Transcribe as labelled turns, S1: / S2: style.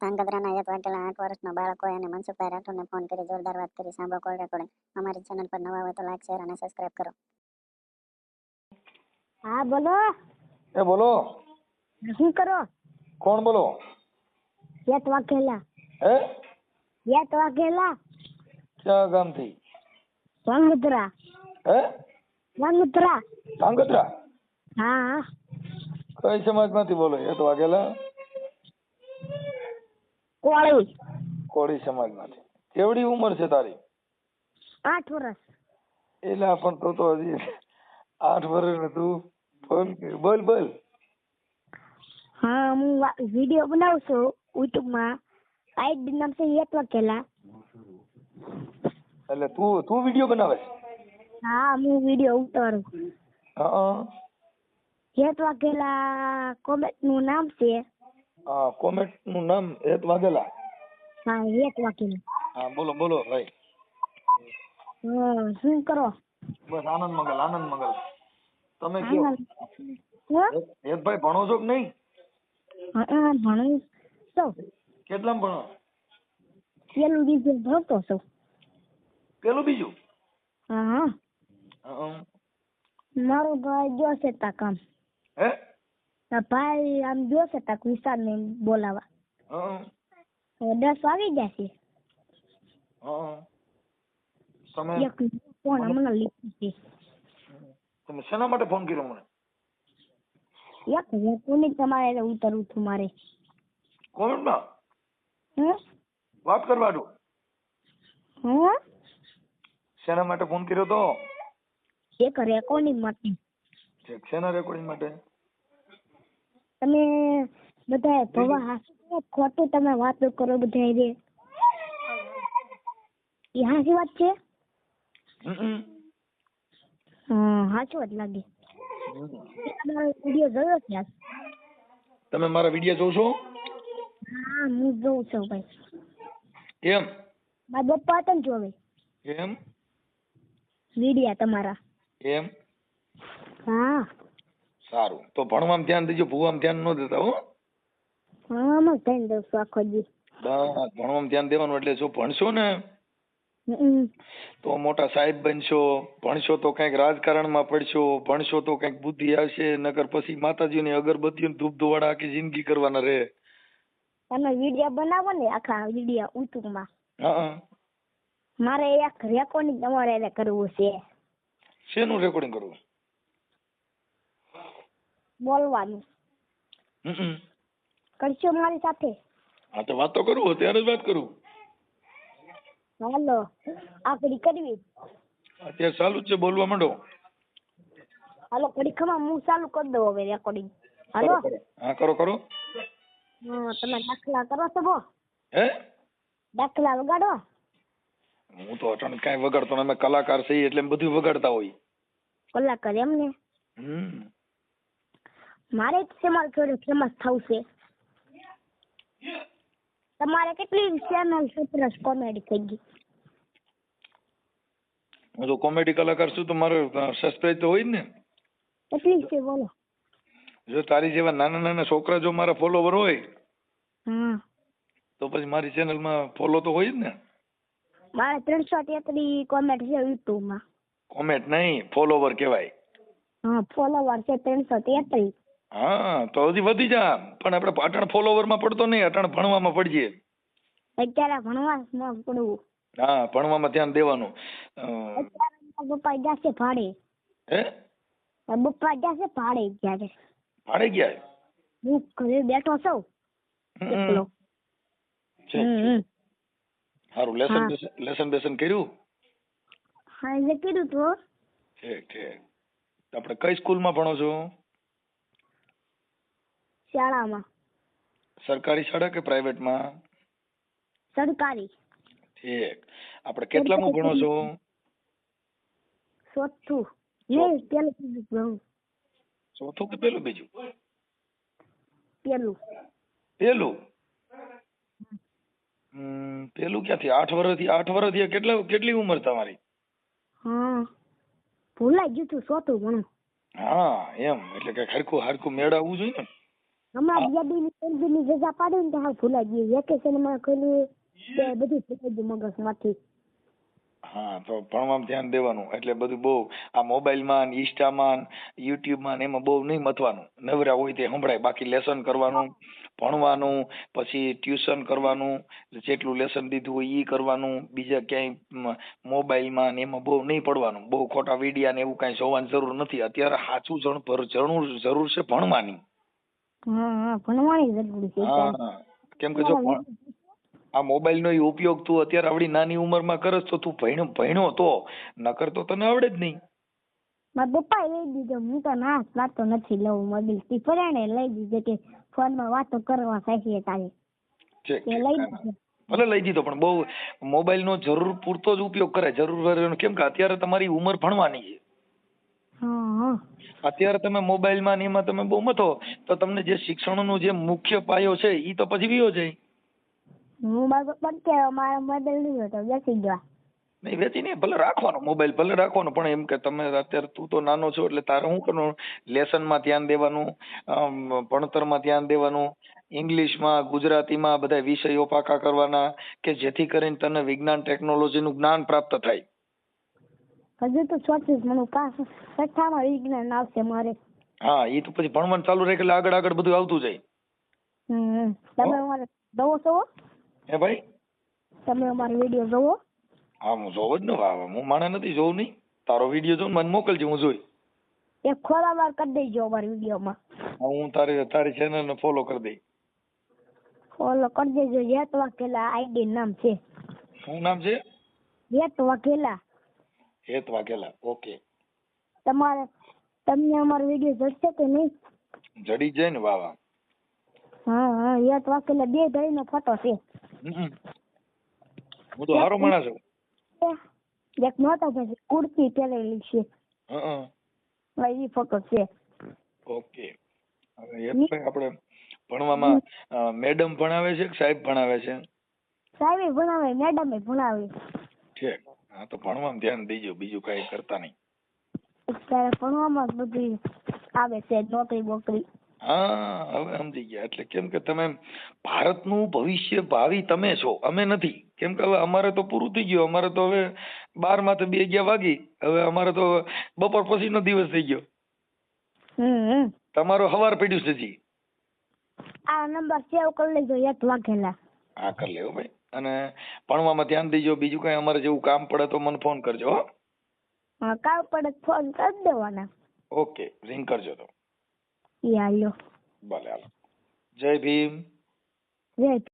S1: ધાંગધ્રાના એક વાટેલા આઠ વર્ષના બાળકોએ અને મનસુખભાઈ રાઠોડને ફોન કરી જોરદાર વાત કરી. સાંભળો કોલ રેકોર્ડિંગ. અમારી ચેનલ પર નવા હોય તો લાઈક શેર અને સબસ્ક્રાઇબ કરો.
S2: હા બોલો.
S3: એ બોલો.
S2: શું કરો?
S3: કોણ બોલો?
S2: યત વાઘેલા
S3: હે?
S2: યત વાઘેલા
S3: ક્યાં ગામથી?
S2: વાંગુતરા
S3: હે?
S2: વાંગુતરા
S3: ધાંગધ્રા
S2: હા. હા
S3: કઈ સમાજમાંથી બોલો? યત વાઘેલા
S2: કોળી.
S3: કોળી સમાજમાંથી. કેવડી ઉંમર છે તારી?
S2: આઠ વર્ષ
S3: એટલે પણ તો તો હજી આઠ વર્ષ તું ફોન બોલ બોલ.
S2: હા હું વીડિયો બનાવું છું યુટ્યુબમાં. આઈડી નામ છે યત વાઘેલા.
S3: એટલે તું તું વીડિયો બનાવે
S2: હા હું વીડિયો ઉતારું.
S3: હા
S2: યત વાઘેલા કોમેન્ટનું નામ છે
S3: કોમેન્ટનું નામ હેત વાઘેલા.
S2: હા યત વાઘેલા.
S3: હા બોલો બોલો ભાઈ.
S2: શું કરો?
S3: બસ આનંદ મંગલ આનંદ મંગલ. તમે કયો? હેતભાઈ ભણો છો કે નહીં?
S2: હા ભણું તો
S3: કેટલામાં ભણો?
S2: પેલું બીજું ભણતો છો.
S3: પેલું બીજું?
S2: હા હા. મારો ભાઈ જોશે તા કામ.
S3: હે?
S2: ભાઈ આમ જોશે તક વિશાલ ને બોલાવા. દસ આવી જશે
S3: હં. તમે
S2: ફોન હમણાં લીધું છે.
S3: તમે શેના માટે ફોન કર્યો મને?
S2: એક કોની તમારે ઉતરવું હતું મારે.
S3: કોમેન્ટમાં? વાત કરવા દો.
S2: હે?
S3: શેના માટે ફોન કર્યો તો?
S2: એક રેકોર્ડિંગ માટે.
S3: શેના રેકોર્ડિંગ માટે?
S2: તમે બધા ભવા હાસો ખોટું તમે વાતો કરો બધા રે. એ વાત છે? હાચો જ લાગે. તમારો વીડિયો જોયો છે
S3: તમે મારા વીડિયો જોશો?
S2: હા હું જોઉં છું ભાઈ.
S3: કેમ?
S2: મારા પપ્પા હતા ને જોવે.
S3: કેમ?
S2: વિડીયા તમારા.
S3: કેમ?
S2: હા.
S3: સારું. તો ભણવામાં ધ્યાન દેજો ભૂવામાં ધ્યાન ન દેતા હો.
S2: ભણવામાં ધ્યાન દઉં આખો દી.
S3: બસ ભણવામાં ધ્યાન દેવાનું એટલે જો ભણશો ને? તો મોટા સાહેબ બનશો ભણશો તો કંઈક રાજકારણમાં પડશો ભણશો તો કંઈક બુદ્ધિ આવશે નકર પછી માતાજીની અગરબત્તીઓ ધૂપ ધોવાડા આખી જિંદગી કરવાના રહે.
S2: તમે વિડિયા બનાવો ને આખા વિડિયા યુટ્યુબમાં.
S3: હા
S2: મારે એક રેકોર્ડિંગ તમારે એને કરવું છે.
S3: શેનું રેકોર્ડિંગ કરવું?
S2: બોલવાનું. કરશો મારી સાથે?
S3: હા તો વાત તો કરું અત્યારે જ વાત કરું.
S2: હાલો આકડી કરવી.
S3: અત્યારે ચાલુ છે બોલવા માંડો.
S2: હાલો પરીક્ષામાં હું ચાલુ કરી દઉં હવે રેકોર્ડિંગ હાલો.
S3: હા કરો કરો.
S2: હા તમે દાખલા કરો છો બો
S3: હે?
S2: દાખલા વગાડો.
S3: હું તો અટણ કાંઈ વગાડતો. અમે કલાકાર છીએ એટલે બધું વગાડતા હોય.
S2: કલાકાર એમ ને
S3: હમ.
S2: મારે જ તમારે ફેમસ થવું છે. તમારે કેટલી ચેનલ સત્રસ કોમેડી થઈ ગઈ.
S3: હું તો કોમેડી કલાકાર છું તો મારો સબસ્ક્રાઇબ તો હોય જ ને.
S2: કેટલી છે? બોલો.
S3: જો તારી જેવા નાના નાના છોકરા જો મારા ફોલોવર હોય તો પછી મારી ચેનલમાં ફોલો તો હોય જ ને.
S2: મારે ત્રણસો તેત્રી કોમેન્ટ છે યુટ્યુબમાં.
S3: કોમેન્ટ નહીં ફોલોવર કહેવાય.
S2: હા ફોલોવર છે ત્રણસો તેત્રીસ
S3: હા તો હજી વધી જા. પણ આપણે અટાણ ફોલોવરમાં પડતો નહીં અટણ ભણવામાં પડજે
S2: અત્યારે ભણવા ન પડવું.
S3: હા ભણવામાં ધ્યાન દેવાનું.
S2: બપ્પા ગયા છે ભાડે.
S3: હે?
S2: બપ્પા ગયા છે ભાડે જ્યારે
S3: ભાડે ગયા
S2: હું ઘરે બેઠો છું. એકલો.
S3: છે, છે. સારું લેસન બેસન લેસન બેસન કર્યું?
S2: હા એટલે કીધું તો
S3: ઠીક ઠીક. આપણે કઈ સ્કૂલમાં ભણો છો?
S2: શાળામાં?
S3: સરકારી શાળા કે પ્રાઇવેટમાં
S2: સરકારી.
S3: ઠીક. આપણે કેટલામાં ભણો છો?
S2: ચોથું. નહીં પેલું બીજું ભણું.
S3: ચોથું કે પેલું બીજું?
S2: પેલું.
S3: પેલું? પેલું ક્યાંથી? આઠ વર્ષથી આઠ વર્ષથી કેટલા કેટલી ઉંમર તમારી?
S2: હા. ભૂલાઈ ગયું છું ચોથું ભણું.
S3: હા એમ. એટલે કે હરખું હરખું મેળવવું જોઈએ ને.
S2: હમણાં દી ની રજા પાડી ને હા ભૂલાઈ ગયું વેકેશનમાં ખોલ્યું તે બધું ભૂલાઈ ગયું મગજમાંથી
S3: હા તો ભણવામાં ધ્યાન દેવાનું. એટલે બધું બહુ આ મોબાઈલમાં ઇન્સ્ટામાં યુટ્યુબમાં એમાં બહુ નહીં મથવાનું. નવરા હોય તે સંભળાય. બાકી લેસન કરવાનું ભણવાનું પછી ટ્યુશન કરવાનું જેટલું લેસન દીધું હોય એ કરવાનું બીજા ક્યાંય મોબાઈલમાં ને એમાં બહુ નહીં પડવાનું. બહુ ખોટા વિડિયા ને એવું કાંઈ જોવાની જરૂર નથી. અત્યારે સાચું જણ જરૂર જરૂર છે ભણવાની.
S2: હા હા ભણવાની જરૂર છે
S3: હા કેમ કે જો આ મોબાઈલ નો ઉપયોગ તું અત્યારે આવડી નાની ઉંમરમાં કરસ તો તું ભણ્યો ભણ્યો તો નકર તો તને આવડે જ નહીં.
S2: મારા પપ્પા એ લઈ દીધો હું તો ના વાતો નથી લઉં મોબાઈલથી ફરાણે લઈ દીધો કે ફોનમાં વાતો કરવા સાહીએ તારે.
S3: ભલે લઈ દીધો પણ બહુ મોબાઈલ નો જરૂર પૂરતો જ ઉપયોગ કરે જરૂર. કેમ કે અત્યારે તમારી ઉંમર ભણવાની છે. અત્યારે તમે મોબાઈલમાં ને એમાં તમે બહુ મથો તો તમને જે શિક્ષણનો જે મુખ્ય પાયો છે એ તો પછી વિયો જાય.
S2: હું મારા પપ્પા કે મારા મોબાઈલ લીધો તો બેસી ગયા
S3: નહીં વેચી નહીં ભલે રાખવાનો મોબાઈલ ભલે રાખવાનો પણ એમ કે તમે અત્યારે તું તો નાનો છો એટલે તારે શું કરવાનું? લેસનમાં ધ્યાન દેવાનું ભણતરમાં ધ્યાન દેવાનું ઇંગ્લિશમાં ગુજરાતીમાં બધા વિષયો પાકા કરવાના કે જેથી કરીને તને વિજ્ઞાન ટેકનોલોજીનું જ્ઞાન પ્રાપ્ત થાય.
S2: હજુ તો ચોત્રીસ મને પાસ. છઠ્ઠામાં વિજ્ઞાન આવશે મારે.
S3: હા એ તો પછી ભણવાનું ચાલુ રહે એટલે આગળ આગળ બધું આવતું જાય.
S2: હમ. તમે અમારે જોવો છો?
S3: હે ભાઈ?
S2: તમે અમારો વીડિયો જોવો?
S3: હા હું જોવો જ ને વાહ. હું માણા નથી જોઉં નહીં. તારો વીડિયો જોઉં મને મોકલજે હું જોઈ
S2: એ ખોરા વાર કરી દેજો અમારી વિડીયોમાં.
S3: હા, હું તારી તારી ચેનલ ને ફોલો કરી દઈ
S2: ફોલો કરી દેજો યત વાઘેલા આઈડી નામ છે.
S3: શું નામ છે?
S2: યત વાઘેલા
S3: હેત વાઘેલા ઓકે
S2: તમારે તમને અમારો વીડિયો જડશે કે નહીં?
S3: જડી જાય ને વાહ
S2: હા હા હેત વાઘેલા બે ભાઈનો ફોટો છે.
S3: હું તો હારો માણસ છું.
S2: એક નહોતો પછી કુર્તી પહેરેલી છે.
S3: હા
S2: હા. ઈ ફોટો છે.
S3: ઓકે હવે ભાઈ આપણે ભણવામાં મેડમ ભણાવે છે કે સાહેબ ભણાવે છે?
S2: સાહેબ ભણાવે મેડમ ભણાવે.
S3: ઠીક. હા તો ભણવામાં ધ્યાન દેજો બીજું કઈ કરતા નહીં.
S2: અત્યારે ભણવામાં જ બધું આવે છે નોકરી બોકરી.
S3: હા હવે સમજી ગયા. એટલે કેમ કે તમે ભારતનું ભવિષ્ય ભાવિ તમે છો અમે નથી. કેમ કે હવે અમારે તો પૂરું થઈ ગયું. અમારે તો હવે બારમાં બે અગિયાર વાગી. હવે અમારે તો બપોર પછીનો દિવસ થઈ ગયો. તમારો હવાર પડ્યું છે જી.
S2: આ નંબર સેવ કરી લેજો એક વાગેલા.
S3: હા કરી લેવો ભાઈ. અને ભણવામાં ધ્યાન દેજો બીજું કઈ અમારે જેવું કામ પડે તો મને ફોન કરજો હા.
S2: કામ પડે ફોન કરી દેવાના.
S3: ઓકે રિંગ કરજો તો.
S2: યાલો
S3: ભલે હાલો. જય ભીમ.
S2: જય
S4: ભીમ.